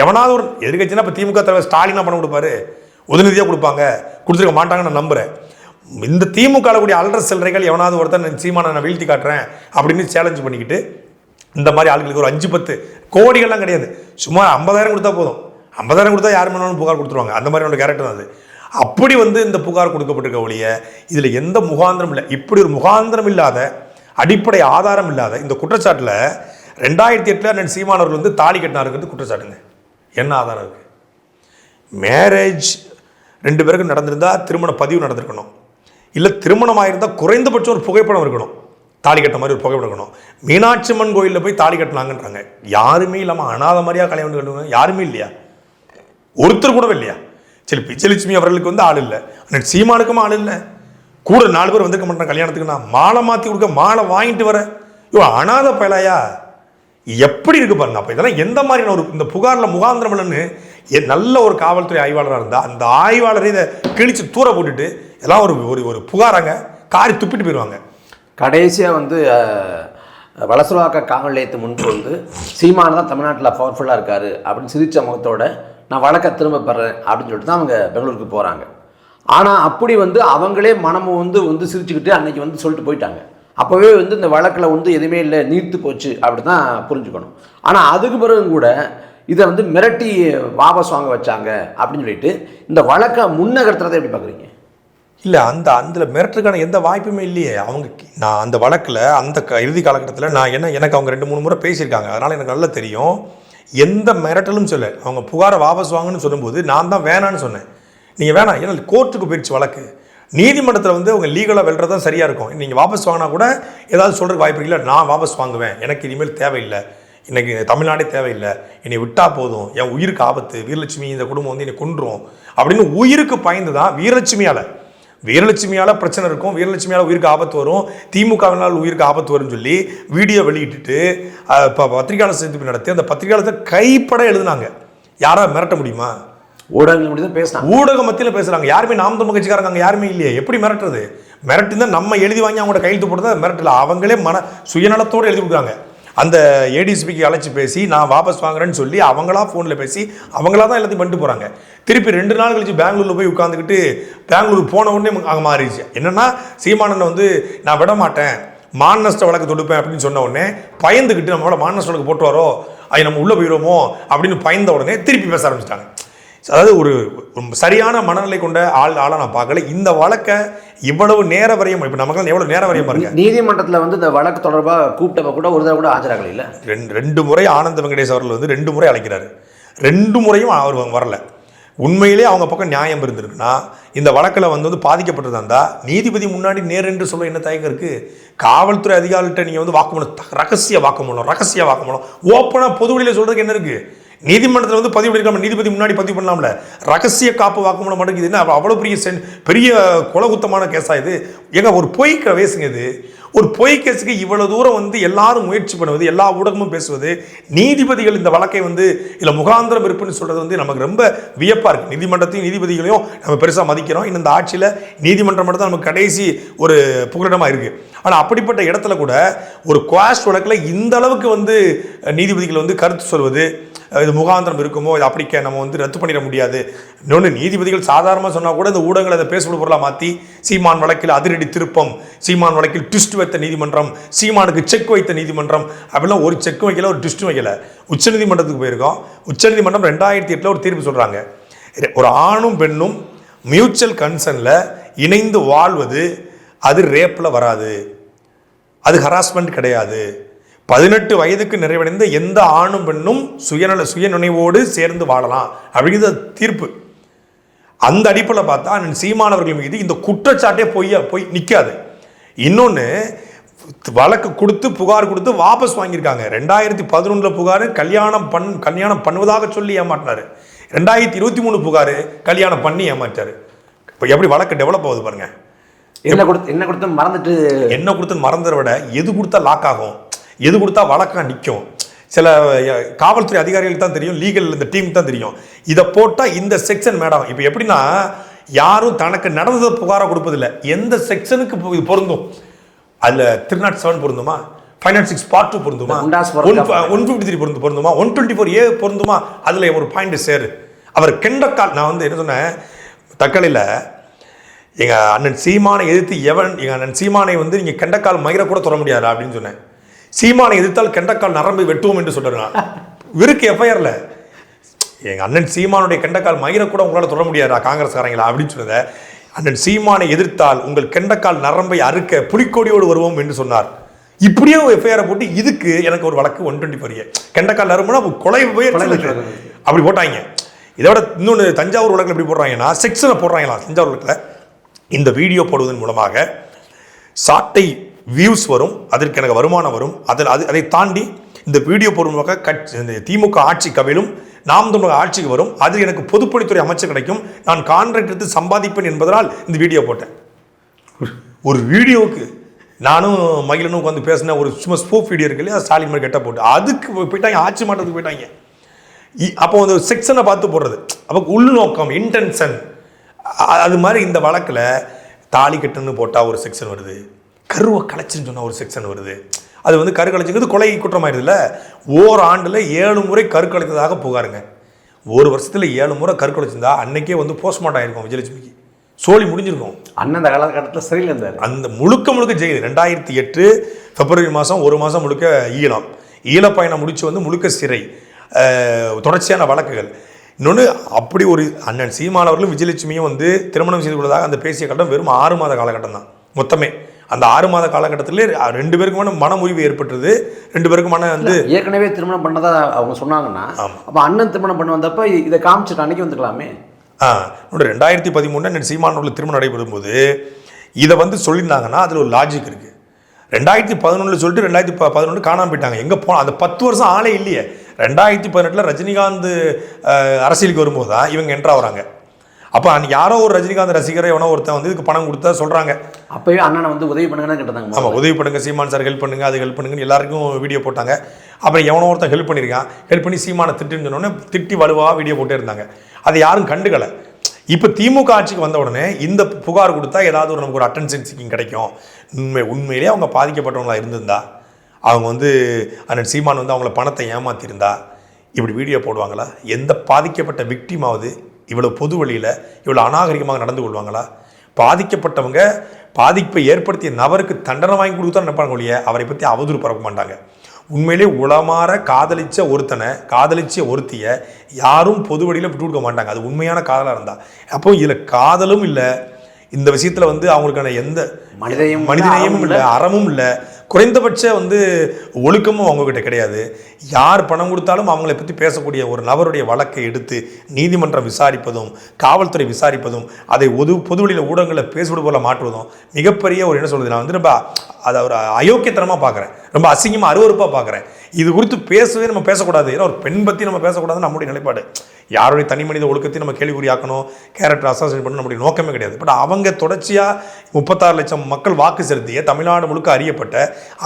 எவனாவது ஒரு எதிர்கட்சினா இப்போ திமுக தலைவர் ஸ்டாலினாக பணம் கொடுப்பாரு உதநிதியாக கொடுப்பாங்க கொடுத்துருக்க மாட்டாங்கன்னு நான் நம்புகிறேன் இந்த திமுக கூடிய அல்ற சில்லறைகள் எவனாவது ஒருத்தன் சீமான நான் வீழ்த்தி காட்டுறேன் அப்படின்னு சேலஞ்ச் பண்ணிக்கிட்டு இந்த மாதிரி ஆளுங்களுக்கு ஒரு அஞ்சு பத்து கோடிகள்லாம் கிடையாது. சும்மா ஐம்பதாயிரம் கொடுத்தா போதும். ஐம்பதாயிரம் கொடுத்தா யார் வேணாலும் புகார் கொடுத்துருவாங்க. அந்த மாதிரியான கேரக்டர் அது. அப்படி வந்து இந்த புகார் கொடுக்கப்பட்டிருக்க ஒழிய இதில் எந்த முகாந்திரம் இல்லை. இப்படி ஒரு முகாந்திரம் இல்லாத அடிப்படை ஆதாரம் இல்லாத இந்த குற்றச்சாட்டில் ரெண்டாயிரத்தி எட்டில் அண்ணன் சீமானவர்கள் வந்து தாலி கட்டினாருங்கிறது குற்றச்சாட்டுங்க. என்ன ஆதாரம் இருக்குது மேரேஜ் ரெண்டு பேருக்கும் நடந்திருந்தால் திருமண பதிவு நடந்திருக்கணும். இல்லை திருமணம் ஆயிருந்தால் குறைந்தபட்சம் ஒரு புகைப்படம் இருக்கணும். தாலி கட்ட மாதிரி ஒரு புகைப்படம் இருக்கணும். மீனாட்சி அம்மன் கோயிலில் போய் தாலி கட்டினாங்கன்றாங்க. யாருமே இல்லாமல் அனாத மாதிரியா கல்யாணம் கட்டுவாங்க யாருமே இல்லையா? ஒருத்தர் கூட இல்லையா? சரி பிச்சலட்சுமி அவர்களுக்கு வந்து ஆள் இல்லை. அண்ணன் சீமானுக்கும் ஆள் இல்லை. கூட நாலு பேர் வந்திருக்க மாட்டேன் கல்யாணத்துக்கு. நான் மாலை மாற்றி கொடுக்க மாலை வாங்கிட்டு வரேன். இவ்வளோ அனாத பயலாயா? எப்படி இருக்கு பாருங்க. அப்போ இதெல்லாம் எந்த மாதிரியான ஒரு இந்த புகாரில் முகாந்திரம் இல்லைன்னு நல்ல ஒரு காவல்துறை ஆய்வாளராக இருந்தால் அந்த ஆய்வாளரை இதை கிழிச்சு தூர போட்டுட்டு எல்லாம் ஒரு ஒரு ஒரு புகாராங்க. காரி துப்பிட்டு போயிடுவாங்க கடைசியாக வந்து வளசுவாக்க காவல் நிலையத்து முன்பு வந்து சீமான தான் தமிழ்நாட்டில் பவர்ஃபுல்லாக இருக்கார் அப்படின்னு சிரித்த முகத்தோட நான் வழக்க திரும்ப பெறேன் அப்படின்னு சொல்லிட்டு தான் அவங்க பெங்களூருக்கு போகிறாங்க ஆனால் அப்படி வந்து அவங்களே மனமும் வந்து வந்து சிரிச்சுக்கிட்டு அன்றைக்கி வந்து சொல்லிட்டு போயிட்டாங்க. அப்போவே வந்து இந்த வழக்கில் வந்து எதுவுமே இல்லை நீர்த்து போச்சு அப்படி தான் புரிஞ்சுக்கணும். ஆனால் அதுக்கு பிறகு கூட இதை வந்து மிரட்டி வாபஸ் வாங்க வச்சாங்க அப்படின்னு சொல்லிட்டு இந்த வழக்கை முன்னகர்த்துறதை எப்படி பார்க்குறீங்க இல்லை அந்த அந்த மிரட்டுறதுக்கான எந்த வாய்ப்புமே இல்லையே. அவங்க நான் அந்த வழக்கில் அந்த க- இறுதி காலகட்டத்தில் நான் என்ன எனக்கு அவங்க ரெண்டு மூணு முறை பேசியிருக்காங்க. அதனால் எனக்கு நல்லா தெரியும். எந்த மிரட்டலும் சொல்ல அவங்க புகாரை வாபஸ் வாங்கன்னு சொல்லும்போது நான் தான் வேணான்னு சொன்னேன். நீங்கள் வேணாம் ஏன்னா கோர்ட்டுக்கு போயிடுச்சு வழக்கு. நீதிமன்றத்தில் வந்து அவங்க லீகலாக வெல்றது தான் சரியாக இருக்கும். நீங்கள் வாபஸ் வாங்கினா கூட ஏதாவது சொல்கிறதுக்கு வாய்ப்பு இல்லை நான் வாபஸ் வாங்குவேன். எனக்கு இனிமேல் தேவையில்லை. இன்றைக்கி தமிழ்நாடே தேவையில்லை. என்னை விட்டால் போதும். என் உயிருக்கு ஆபத்து. வீரலட்சுமி இந்த குடும்பம் வந்து என்னை கொன்றும் அப்படின்னு உயிருக்கு பயந்து தான் வீரலட்சுமியால் வீரலட்சுமியால் பிரச்சனை இருக்கும் வீரலட்சுமியால் உயிருக்கு ஆபத்து வரும் திமுகவினால் உயிருக்கு ஆபத்து வரும்னு சொல்லி வீடியோ வெளியிட்டுட்டு இப்போ பத்திரிகையாளர் சந்திப்பு நடத்தி அந்த பத்திரிகையாளத்தை கைப்பட எழுதுனாங்க. யாரா மிரட்ட முடியுமா? ஊடகங்கள் முடி தான் பேசினாங்க. ஊடக மத்தியில் பேசுறாங்க. யாருமே நாம் தமிழ் கட்சிக்காரங்க அங்க யாருமே இல்லையே. எப்படி மிரட்டுறது? மிரட்டி தான் நம்ம எழுதி வாங்கி அவங்களோட கையெழுத்து போட்டு மிரட்டல. அவங்களே மன சுயநலத்தோடு எழுதி கொடுக்குறாங்க. அந்த ஏடிசிபிக்கு அழைச்சி பேசி நான் வாபஸ் வாங்குறேன்னு சொல்லி அவங்களா ஃபோனில் பேசி அவங்களா தான் எல்லாத்தையும் பண்ணிட்டு போகிறாங்க திருப்பி ரெண்டு நாள் கழிச்சு பெங்களூரில் போய் உட்காந்துக்கிட்டு பெங்களூர் போன உடனே அங்கே மாறிடுச்சு. என்னென்னா சீமானனை வந்து நான் விட மாட்டேன். மானஸ்ட வழக்கு தொடுப்பேன் அப்படின்னு சொன்ன உடனே பயந்துக்கிட்டு நம்மளோட மானஸ்ட நஷ்ட வழக்கு போட்டுவாரோ அது நம்ம உள்ளே போயிடுவோமோ அப்படின்னு பயந்த உடனே திருப்பி பேச ஆரம்பிச்சிட்டாங்க. அதாவது ஒரு சரியான மனநிலை கொண்ட ஆள் ஆளை நான் பார்க்கல. இந்த வழக்கை இவ்வளவு நேர வரையும் இப்போ நமக்கு எவ்வளவு நேர வரையும் பாருங்க. நீதிமன்றத்தில் வந்து இந்த வழக்கு தொடர்பாக கூப்பிட்டப்ப கூட ஒரு தடவை கூட ஆஜராகல இல்ல? ரெண்டு ரெண்டு முறை ஆனந்த வெங்கடேஷ் அவர்கள் வந்து ரெண்டு முறை அழைக்கிறாரு. ரெண்டு முறையும் அவர் வரல. உண்மையிலே அவங்க பக்கம் நியாயம் இருந்திருக்குன்னா இந்த வழக்கில் வந்து வந்து பாதிக்கப்பட்டதா இருந்தா நீதிபதி முன்னாடி நேரென்று சொல்ல என்ன தயக்கம் இருக்கு? காவல்துறை அதிகாரிகிட்ட நீங்கள் வந்து வாக்குமூலம் ரகசிய வாக்குமூலம் ரகசிய வாக்குமூலம் ஓப்பனாக பொது வெளியில சொல்றதுக்கு என்ன இருக்கு? நீதிமன்றத்தில் வந்து பதிவு பண்ணிருக்காம நீதிபதி முன்னாடி பதிவு பண்ணலாம்ல? ரகசிய காப்பு வாக்குமூலம் மட்டும் இது என்ன? அவ்வளோ பெரிய சென் பெரிய கொலகுத்தமான கேஸாக இது? ஏங்க ஒரு பொய் வேசுங்க இது. ஒரு பொய் கேஸுக்கு இவ்வளவு தூரம் வந்து எல்லாரும் முயற்சி பண்ணுவது எல்லா ஊடகமும் பேசுவது நீதிபதிகள் இந்த வழக்கை வந்து இதில் முகாந்திரம் இருப்புன்னு சொல்றது வந்து நமக்கு ரொம்ப வியப்பா இருக்கு. நீதிமன்றத்தையும் நீதிபதிகளையும் நம்ம பெருசா மதிக்கிறோம். இன்னும் இந்த ஆட்சியில் நீதிமன்றம் மட்டும் தான் நமக்கு கடைசி ஒரு புகலிடமா இருக்கு. ஆனால் அப்படிப்பட்ட இடத்துல கூட ஒரு குவாஷ் வழக்கில் இந்த அளவுக்கு வந்து நீதிபதிகள் வந்து கருத்து சொல்வது இது முகாந்திரம் இருக்குமோ இது அப்படிக்க நம்ம வந்து ரத்து பண்ணிட முடியாது. இன்னொன்று நீதிபதிகள் சாதாரணமாக சொன்னால் கூட இந்த ஊடகங்களை அதை பேசுகிற பொருளாக மாற்றி சீமான் வழக்கில் அதிரடி திருப்பம் சீமான் வழக்கில் ட்விஸ்ட் வைத்த நீதிமன்றம் சீமானுக்கு செக் வைத்த நீதிமன்றம் அப்படிலாம் ஒரு செக் வைக்கல ஒரு ட்விஸ்ட்டும் வைக்கல. உச்சநீதிமன்றத்துக்கு போயிருக்கோம். உச்சநீதிமன்றம் ரெண்டாயிரத்தி எட்டில் ஒரு தீர்ப்பு சொல்கிறாங்க ஒரு ஆணும் பெண்ணும் மியூச்சுவல் கன்சர்னில் இணைந்து வாழ்வது அது ரேப்பில் வராது. அது ஹராஸ்மெண்ட் கிடையாது. பதினெட்டு வயதுக்கு நிறைவடைந்த எந்த ஆணும் பெண்ணும் சுயநல சுயநினைவோடு சேர்ந்து வாழலாம் அப்படிங்கிறது தீர்ப்பு. அந்த அடிப்படையில் பார்த்தா அண்ணன் சீமானவர்கள் மீது இந்த குற்றச்சாட்டே பொய்யா போய் நிற்காது இன்னொன்று வழக்கு கொடுத்து புகார் கொடுத்து வாபஸ் வாங்கியிருக்காங்க. ரெண்டாயிரத்தி பதினொன்றில் புகார் கல்யாணம் பண் கல்யாணம் பண்ணுவதாக சொல்லி ஏமாற்றினாரு. ரெண்டாயிரத்தி இருபத்தி மூணு புகார் கல்யாணம் பண்ணி ஏமாற்றாரு இப்போ எப்படி வழக்கு டெவலப் ஆகுது பாருங்க. என்ன கொடுத்து என்ன கொடுத்து மறந்துட்டு? என்ன கொடுத்து மறந்துட விட எது கொடுத்தா லாக் ஆகும்? எது கொடுத்தா வழக்கா நிற்கும் சில காவல்துறை அதிகாரிகளுக்கு தான் தெரியும் லீகல் இந்த டீமுக்கு தான் தெரியும். இதை போட்டால் இந்த செக்ஷன் மேடம் இப்போ எப்படின்னா யாரும் தனக்கு நடந்ததை புகாராக கொடுப்பதில்லை. எந்த செக்ஷனுக்கு பொருந்தும்? அதில் த்ரீ நாட் செவன் பொருந்துமா five nought six part two பொருந்துமா ஒன் ஒன் ஃபிஃப்டி த்ரீ பொருந்து பொருந்துமா? ஒன் டுவெண்ட்டி ஃபோர் ஏ பொருந்துமா? அதில் ஒரு பாயிண்ட் சேரு. அவர் கெண்டக்கால் நான் வந்து என்ன சொன்னேன்? தக்கலையில் எங்கள் அண்ணன் சீமானை எதிர்த்து எவன் எங்கள் அண்ணன் சீமானை வந்து நீங்கள் கெண்டக்கால் மயிர கூட தொட முடியாது அப்படின்னு சொன்னேன். சீமானை எதிர்த்தால் கெண்டக்கால் நரம்பை வெட்டுவோம் என்று சொல்கிறேன் இருக்கு எஃப்ஐஆரில் எங்கள் அண்ணன் சீமானுடைய கெண்டக்கால் மயிர கூட உங்களால் தொட முடியாதா காங்கிரஸ்காரங்களா? அப்படின்னு சொன்னதை அண்ணன் சீமானை எதிர்த்தால் உங்கள் கெண்டக்கால் நரம்பை அறுக்க புலிக்கொடியோடு வருவோம் என்று சொன்னார். இப்படியே எஃப்ஐஆரை போட்டு இதுக்கு எனக்கு ஒரு வழக்கு ஒன் டுவெண்ட்டி ஃபோர் கெண்டக்கால் நரம்புனா கொலை போய் கொலை அப்படி போட்டாங்க. இதோட இன்னொன்று தஞ்சாவூர் வழக்கில் எப்படி போடுறாங்கன்னா செக்ஷனை போடுறாங்களா தஞ்சாவூர் வழக்கில். இந்த வீடியோ போடுவதன் மூலமாக சாட்டை வியூஸ் வரும் அதற்கு எனக்கு வருமானம் வரும். அதில் அது அதை தாண்டி இந்த வீடியோ போடுவதாக கட்சி இந்த திமுக ஆட்சி கவிழும் நாம் தமிழக ஆட்சிக்கு வரும். அதில் எனக்கு பொதுப்பணித்துறை அமைச்சர் கிடைக்கும். நான் கான்ட்ராக்ட் எடுத்து சம்பாதிப்பேன் என்பதனால் இந்த வீடியோ போட்டேன். ஒரு வீடியோவுக்கு நானும் மகிழனும் உட்காந்து பேசின ஒரு சும்மா ஸ்பூப் வீடியோ இருக்கு இல்லையா? ஸ்டாலின் மாதிரி கெட்ட போட்டு. அதுக்கு போயிட்டாங்க. ஆட்சி மாற்றத்துக்கு போயிட்டாங்க. இ- அப்போ அந்த செக்ஷனை பார்த்து போடுறது. அப்போ உள்நோக்கம் இன்டென்ஷன் அது மாதிரி இந்த வழக்கில் தாலி கட்டுன்னு போட்டால் ஒரு செக்ஷன் வருது. கருவை கலைச்சின்னு சொன்னால் ஒரு செக்ஷன் வருது. அது வந்து கரு கலைச்சுங்கிறது கொலை குற்றமாயிருதுல்ல. ஓர் ஆண்டில் ஏழு முறை கரு கலைத்ததாக புகாருங்க. ஒரு வருஷத்தில் ஏழு முறை கரு கலைச்சிருந்தா அன்னைக்கே வந்து போஸ்ட்மார்ட்டம் ஆயிருக்கும் விஜயலட்சுமிக்கு. சோழி முடிஞ்சிருக்கும். அண்ணன் அந்த காலகட்டத்தில் சிறையில் இருந்தார் அந்த முழுக்க முழுக்க ஜெயில் ரெண்டாயிரத்தி எட்டு பிப்ரவரி மாதம் ஒரு மாதம் முழுக்க ஈழம். ஈழப்பயணம் முடிச்சு வந்து முழுக்க சிறை. தொடர்ச்சியான வழக்குகள். இன்னொன்று அப்படி ஒரு அண்ணன் சீமானவர்களும் விஜயலட்சுமியும் வந்து திருமணம் செய்து கொள்வதாக அந்த பேசிய கட்டம் வெறும் ஆறு மாத காலகட்டம் தான் மொத்தமே. அந்த ஆறு மாத காலகட்டத்திலே ரெண்டு பேருக்குமான மன முறிவு ஏற்பட்டது ரெண்டு பேருக்குமான வந்து ஏற்கனவே திருமணம் பண்ணதா அவங்க சொன்னாங்கன்னா அப்போ அண்ணன் திருமணம் பண்ண வந்தப்ப இதை காமிச்சிட்டு அன்னைக்கு வந்துக்கலாமே. ஆ ரெண்டாயிரத்தி பதிமூணு அண்ணன் சீமானவர்கள் திருமணம் நடைபெறும் போது இதை வந்து சொல்லியிருந்தாங்கன்னா அதில் ஒரு லாஜிக் இருக்குது ரெண்டாயிரத்தி பதினொன்றில் சொல்லிட்டு ரெண்டாயிரத்தி ப பதினொன்று காணாம போயிட்டாங்க. எங்கே போன அந்த பத்து வருஷம் ஆளே இல்லையே. ரெண்டாயிரத்தி பதினெட்டில் ரஜினிகாந்த் அரசியலுக்கு வரும்போது தான் இவங்க என்ட்ரா வராங்க அப்போ யாரோ ஒரு ரஜினிகாந்த் ரசிகரை எவனோ ஒருத்தன் வந்து இதுக்கு பணம் கொடுத்தா சொல்கிறாங்க அப்பவே அண்ணனை வந்து உதவி பண்ணுங்கன்னு கேட்டாங்க ஆமாம் உதவி பண்ணுங்க சீமான் சார் ஹெல்ப் பண்ணுங்க அது ஹெல்ப் பண்ணுங்கன்னு எல்லாருக்கும் வீடியோ போட்டாங்க. அப்புறம் எவனோ ஒருத்தன் ஹெல்ப் பண்ணியிருக்கான் ஹெல்ப் பண்ணி சீமானை திட்டுன்னு சொன்னோடனே திட்டி வலுவாக வீடியோ போட்டே இருந்தாங்க. அதை யாரும் கண்டுக்கலை. இப்போ திமுக ஆட்சிக்கு வந்த உடனே இந்த புகார் கொடுத்தா ஏதாவது ஒரு நமக்கு ஒரு அட்டென்ஷன் சீக்கிங் கிடைக்கும். உண்மை உண்மையிலேயே அவங்க பாதிக்கப்பட்டவங்களா இருந்திருந்தா அவங்க வந்து அண்ணன் சீமான் வந்து அவங்கள பணத்தை ஏமாத்திருந்தா இப்படி வீடியோ போடுவாங்களா? எந்த பாதிக்கப்பட்ட விக்டிமாவது இவ்வளோ பொது வழியில் இவ்வளோ அநாகரிகமாக நடந்து கொள்வாங்களா? பாதிக்கப்பட்டவங்க பாதிப்பை ஏற்படுத்திய நபருக்கு தண்டனை வாங்கி கொடுத்தா நினைப்பாங்க ஒழிய அவரை பற்றி அவதூறு பரப்ப மாட்டாங்க. உண்மையிலே உளமாற காதலிச்ச ஒருத்தனை காதலிச்ச ஒருத்திய யாரும் பொது வழியில் விட்டு கொடுக்க மாட்டாங்க. அது உண்மையான காதலாக இருந்தா. அப்போ இதில் காதலும் இல்லை. இந்த விஷயத்தில் வந்து அவங்களுக்கான எந்த மனிதநேயமும் அறமும் இல்லை. அறமும் இல்லை. குறைந்தபட்ச வந்து ஒழுக்கமும் அவங்கக்கிட்ட கிடையாது. யார் பணம் கொடுத்தாலும் அவங்களை பற்றி பேசக்கூடிய ஒரு நபருடைய வழக்கை எடுத்து நீதிமன்றம் விசாரிப்பதும் காவல்துறை விசாரிப்பதும் அதை ஒது பொதுவெளியில் ஊடகங்களில் பேசுவது போல மாற்றுவதும் மிகப்பெரிய ஒரு என்ன சொல்கிறது நான் வந்து ரொம்ப அதை ஒரு அயோக்கியத்தனமாக பார்க்குறேன் ரொம்ப அசிங்கமாக அருவருப்பாக பார்க்குறேன் இது குறித்து பேசவே நம்ம பேசக்கூடாது. ஏன்னா ஒரு பெண் பற்றி நம்ம பேசக்கூடாதுன்னு நம்முடைய நிலைப்பாடு. யாருடைய தனி மனித ஒழுக்கத்தையும் நம்ம கேள்விக்குறியாக்கணும் கேரக்டர் அசாசன் பண்ண நம்முடைய நோக்கமே கிடையாது. பட் அவங்க தொடர்ச்சியாக முப்பத்தாறு லட்சம் மக்கள் வாக்கு செலுத்திய தமிழ்நாடு முழுக்க அறியப்பட்ட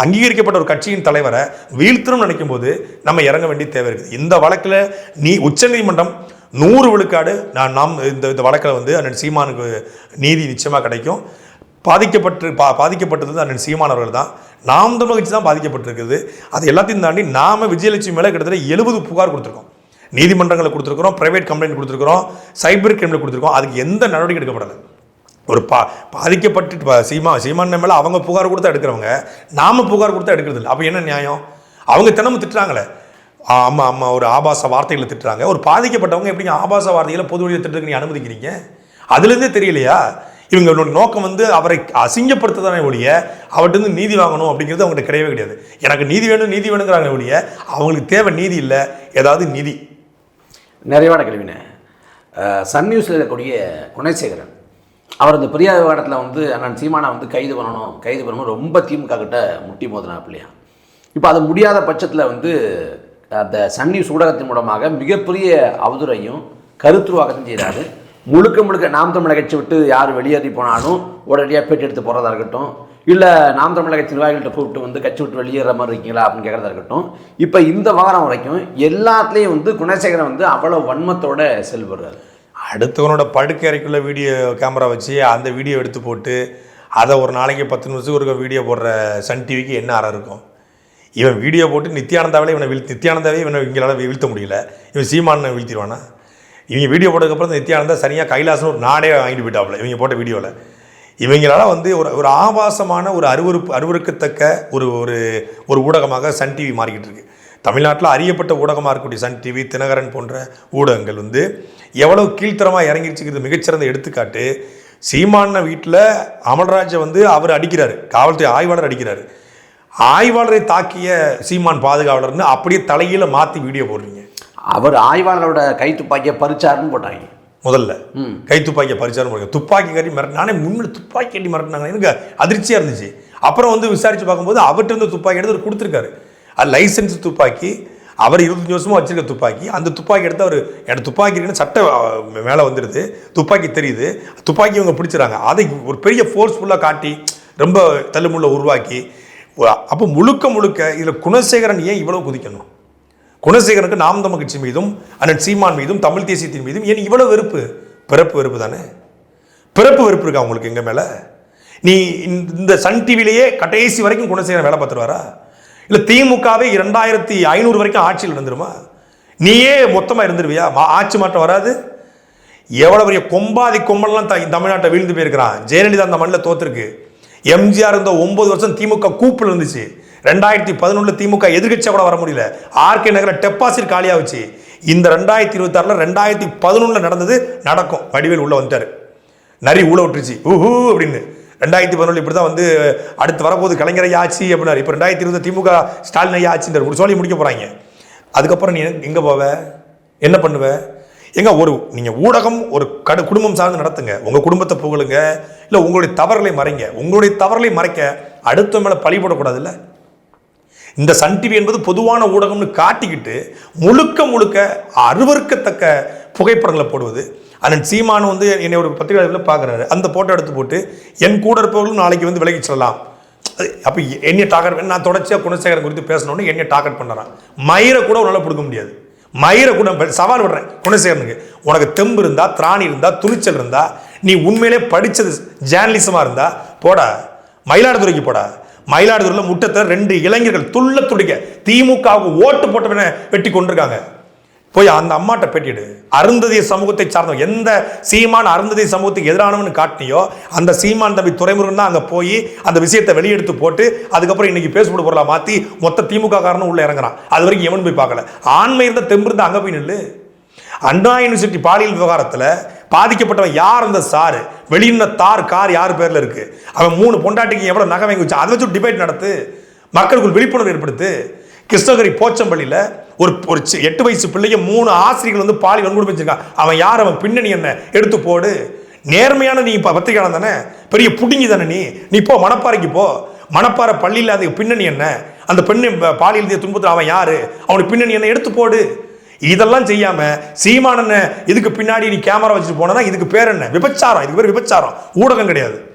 அங்கீகரிக்கப்பட்ட ஒரு கட்சியின் தலைவரை வீழ்த்தணும்னு நினைக்கும் போது நம்ம இறங்க வேண்டிய தேவை இருக்குது. இந்த வழக்கில் நீ உச்சநீதிமன்றம் நூறு விழுக்காடு நான் நாம் இந்த இந்த வழக்கில் வந்து அண்ணன் சீமானுக்கு நீதி நிச்சயமாக கிடைக்கும். பாதிக்கப்பட்டு பா பாதிக்கப்பட்டது வந்து அண்ணன் தான். நாம் தமிழ் கட்சி தான் பாதிக்கப்பட்டிருக்குது அது எல்லாத்தையும் தாண்டி நாம விஜயலட்சுமி மேலே கிட்டத்தட்ட எழுபது புகார் கொடுத்துருக்கோம். நீதிமன்றங்களை கொடுத்துருக்குறோம் ப்ரைவேட் கம்ப்ளைண்ட் கொடுத்துருக்குறோம் சைபர் கிரைமில் கொடுத்துருக்கோம் அதுக்கு எந்த நடவடிக்கை எடுக்கப்படலை? ஒரு பா பாதிக்கப்பட்டு சீமா சீமான மேலே அவங்க புகார் கொடுத்தா எடுக்கிறவங்க நாம புகார் கொடுத்தா எடுக்கிறது இல்லை அப்போ என்ன நியாயம்? அவங்க தினமும் திட்டுறாங்களே. ஆமாம் ஆமாம் ஒரு ஆபாச வார்த்தைகளை திட்டுறாங்க. ஒரு பாதிக்கப்பட்டவங்க எப்படிங்க ஆபாச வார்த்தைகளை பொது வழியில் திட்டுறதுக்கு நீ அனுமதிக்கிறீங்க? அதுலேருந்தே தெரியலையா? இவங்களோட நோக்கம் வந்து அவரை அசிங்கப்படுத்ததானே ஒழிய அவர்கிட்ட நீதி வாங்கணும் அப்படிங்கிறது அவங்ககிட்ட கிடையவே கிடையாது. எனக்கு நீதி வேணும் நீதி வேணுங்கிறாங்க ஒழிய அவங்களுக்கு தேவை நீதி இல்லை ஏதாவது நிதி. நிறைவான கேள்வினே சன் நியூஸில் இருக்கக்கூடிய குணசேகரன். அவர் இந்த பெரியார் விவகாரத்தில் வந்து அண்ணன் சீமானை வந்து கைது பண்ணணும் கைது பண்ணணும் ரொம்ப திமுக கிட்ட முட்டி இல்லையா இப்போ அது முடியாத பட்சத்தில் வந்து அந்த சன் நியூஸ் ஊடகத்தின் மூலமாக மிகப்பெரிய அவதுரையும் கருத்துருவாக்கத்தையும் செய்கிறாரு முழுக்க முழுக்க நாம் தமிழக கட்சி விட்டு யார் வெளியேறி போனாலும் உடனடியாக பேட்டி எடுத்து போகிறதா இருக்கட்டும். இல்லை நாம் தமிழக கட்சி நிர்வாகிகள்கிட்ட கூப்பிட்டு வந்து கட்சி விட்டு வெளியேற மாதிரி இருக்கீங்களா அப்படின்னு கேட்குறதா இருக்கட்டும். இப்போ இந்த வாரம் வரைக்கும் எல்லாத்துலேயும் வந்து குணசேகரன் வந்து அவ்வளோ வன்மத்தோட செல்படுறாரு. அடுத்தவனோட படுக்கை அறைக்குள்ள வீடியோ கேமரா வச்சு அந்த வீடியோ எடுத்து போட்டு அதை ஒரு நாளைக்கு பத்து நிமிஷத்துக்கு ஒரு வீடியோ போடுற சன் டிவிக்கு என்ன அறம் இருக்கும்? இவன் வீடியோ போட்டு நித்யானந்தாவிலே இவனை வீழ் நித்யானந்தாவே இவனை இவங்களால வீழ்த்த முடியல. இவன் சீமானனை வீழ்த்திடுவானா? இவங்க வீடியோ போட்டதுக்கப்புறம் நித்யானந்தா சரியாக கைலாசன் ஒரு நாடே வாங்கிட்டு போயிட்டாப்புல இவங்க போட்ட வீடியோவில் இவங்களால வந்து ஒரு ஒரு ஆபாசமான ஒரு அருவறுப்பு அருவறுக்கத்தக்க ஒரு ஒரு ஒரு ஊடகமாக சன் டிவி மாறிக்கிட்டு இருக்கு. தமிழ்நாட்டில் அறியப்பட்ட ஊடகமாக இருக்கக்கூடிய சன் டிவி தினகரன் போன்ற ஊடகங்கள் வந்து எவ்வளவு கீழ்த்தரமாக இறங்கிடுச்சுக்கிறது மிகச்சிறந்த எடுத்துக்காட்டு. சீமான வீட்டில் அமல்ராஜை வந்து அவர் அடிக்கிறார் காவல்துறை ஆய்வாளர் அடிக்கிறார். ஆய்வாளரை தாக்கிய சீமான் பாதுகாவலர்னு அப்படியே தலையில் மாற்றி வீடியோ போடுறீங்க. அவர் ஆய்வாளரோட கை துப்பாக்கியை பறிச்சாருன்னு போட்டாங்க. முதல்ல. கை துப்பாக்கியை பறிச்சாரு பாருங்க துப்பாக்கி கட்டி மிரட்டு நானே முன்னில் துப்பாக்கி கட்டி மிரட்டினாங்க. எனக்கு அதிர்ச்சியாக இருந்துச்சு. அப்புறம் வந்து விசாரிச்சு பார்க்கும்போது அவர்கிட்ட இருந்து துப்பாக்கி எடுத்து அவர் கொடுத்துருக்காரு. அது லைசன்ஸ் துப்பாக்கி அவர் இருபத்தஞ்சி வருஷமா வச்சிருக்க துப்பாக்கி. அந்த துப்பாக்கி எடுத்து அவர் எனக்கு துப்பாக்கி இருக்குன்னு சட்டை மேலே வந்துடுது துப்பாக்கி தெரியுது. துப்பாக்கி இவங்க பிடிச்சிறாங்க அதை ஒரு பெரிய ஃபோர்ஸ்ஃபுல்லாக காட்டி ரொம்ப தள்ளுமுள்ள உருவாக்கி அப்போ முழுக்க முழுக்க இதில் குணசேகரன் ஏன் இவ்வளவு குதிக்கணும்? குணசேகரனுக்கு நாம் தம கட்சி மீதும் அண்ணன் சீமான் மீதும் தமிழ் தேசியத்தின் மீதும். ஏன் இவ்வளோ வெறுப்பு? பிறப்பு வெறுப்பு தானே? பிறப்பு வெறுப்பு இருக்கா உங்களுக்கு எங்கள் மேலே? நீ இந்த- சன் டிவிலேயே கடைசி வரைக்கும் குணசேகரன் வேலை பார்த்துருவாரா இல்லை திமுகவே இரண்டாயிரத்தி ஐநூறு வரைக்கும் ஆட்சியில் இருந்துருமா நீயே மொத்தமாக இருந்துருவியா? ஆட்சி மாற்றம் வராது? எவ்வளோ பெரிய கொம்பாதி கொம்பன்லாம் த தமிழ்நாட்டை வீழ்ந்து போயிருக்கிறான். ஜெயலலிதா அந்த மண்ணில் தோத்துருக்கு. எம்ஜிஆர் இருந்த ஒம்பது வருஷம் திமுக கூப்பில் இருந்துச்சு. ரெண்டாயிரத்தி பதினொன்றில் திமுக எதிர்கட்சியாக கூட வர முடியல. ஆர்கே நகரில் டெபாசிட் காலியாகுச்சு இந்த ரெண்டாயிரத்தி இருபத்தாறில் ரெண்டாயிரத்தி பதினொன்றில் நடந்தது நடக்கும். வடிவேல் உள்ளே வந்துட்டார். நரி ஊழ விட்டுருச்சு. ஊஹூ அப்படின்னு. ரெண்டாயிரத்தி பதினொன்று இப்படி தான் வந்து அடுத்து வரப்போது கலைஞர் ஐயா அப்படின்னாரு. இப்போ ரெண்டாயிரத்தி இருபது திமுக ஸ்டாலின் ஐயா ஆச்சுன்ற ஒரு சொல்லி முடிக்க போகிறாங்க அதுக்கப்புறம் நீ எங்கே போவ? என்ன பண்ணுவ? எங்க ஒரு நீங்கள் ஊடகம் ஒரு கடு குடும்பம் சார்ந்து நடத்துங்க. உங்கள் குடும்பத்தை புகழுங்க. இல்லை உங்களுடைய தவறுகளை மறைங்க. உங்களுடைய தவறுகளை மறைக்க அடுத்த மேலே பழி போடக்கூடாதுல்ல? இந்த சன் டிவி என்பது பொதுவான ஊடகம்னு காட்டிக்கிட்டு முழுக்க முழுக்க அருவருக்கத்தக்க புகைப்படங்களை போடுவது. அண்ணன் சீமானு வந்து என்னை ஒரு பத்திரிகையாளர்களை பார்க்குறாரு அந்த போட்டோ எடுத்து போட்டு என் கூட இருப்பவர்களும் நாளைக்கு வந்து விலகி செல்லலாம். அப்போ என்னைய டார்கெட் நான் தொடர்ச்சியாக குணசேகரன் குறித்து பேசணுன்னு என்னை டார்கெட் பண்ணுறான் மயிரை கூட உன்னால் பிடிக்க முடியாது. மயிரை கூட நான் சவால் விடுறேன் குணசேகரனுக்கு. உனக்கு தெம்பு இருந்தா திராணி இருந்தா துணிச்சல் இருந்தா நீ உண்மையிலே படித்தது ஜேர்னலிசமாக இருந்தா போடா. மயிலாடுதுறைக்கு போடா. மயிலாடுதுறையில் முட்டத்தை ரெண்டு இளைஞர்கள் துள்ள துடிக்க திமுகவுக்கு ஓட்டு போட்டவன வெட்டி கொண்டிருக்காங்க. போய் அந்த அம்மாட்ட பேட்டிடு அருந்ததிய சமூகத்தை சார்ந்த எந்த சீமான் அருந்ததிய சமூகத்துக்கு எதிரானவனு காட்டினியோ அந்த சீமான் தம்பி துறைமுருகன் தான் அங்கே போய் அந்த விஷயத்தை வெளியெடுத்து போட்டு அதுக்கப்புறம் இன்னைக்கு பேசுபடு பொருளை மாற்றி மொத்த திமுக காரனும் உள்ளே இறங்குறான். அது வரைக்கும் எவன் போய் பார்க்கல. ஆண்மை இருந்த தெம்பு இருந்தால் அங்கே போய் நில்லு. அண்ணா யூனிவர்சிட்டி பாலியல் விவகாரத்தில் பாதிக்கப்பட்டவன் யார் அந்த சாரு? வெளியின தார் கார் யார் பேரில் இருக்கு? அவன் மூணு பொண்டாட்டிக்கு எவ்வளோ நகை வாங்கி வச்சு? அதை வச்சு டிபேட் நடத்து. மக்களுக்குள் விழிப்புணர்வு ஏற்படுத்து. கிருஷ்ணகிரி போச்சம்பள்ளியில் ஒரு ஒரு சி- எட்டு வயசு பிள்ளைங்க மூணு ஆசிரியர்கள் வந்து பாலியல் வன்கொடுமை வச்சிருக்கான் அவன் யார்? அவன் பின்னணி என்ன? எடுத்து போடு. நேர்மையான நீ இப்போ பத்திரிகையாளன் தானே? பெரிய புடுங்கி தானே நீ? நீ போ மணப்பாறைக்கு போ. மணப்பாறை பள்ளியில் அதுக்கு பின்னணி என்ன? அந்த பெண்ணை பாலியல் துன்பத்தில் அவன் யாரு? அவனுக்கு பின்னணி என்ன? எடுத்து போடு. இதெல்லாம் செய்யாம சீமானண்ண இதுக்கு பின்னாடி நீ கேமரா வச்சுட்டு போனா இதுக்கு பேர் என்ன? விபச்சாரம். இதுக்கு பேர் விபச்சாரம். ஊடகம் கிடையாது.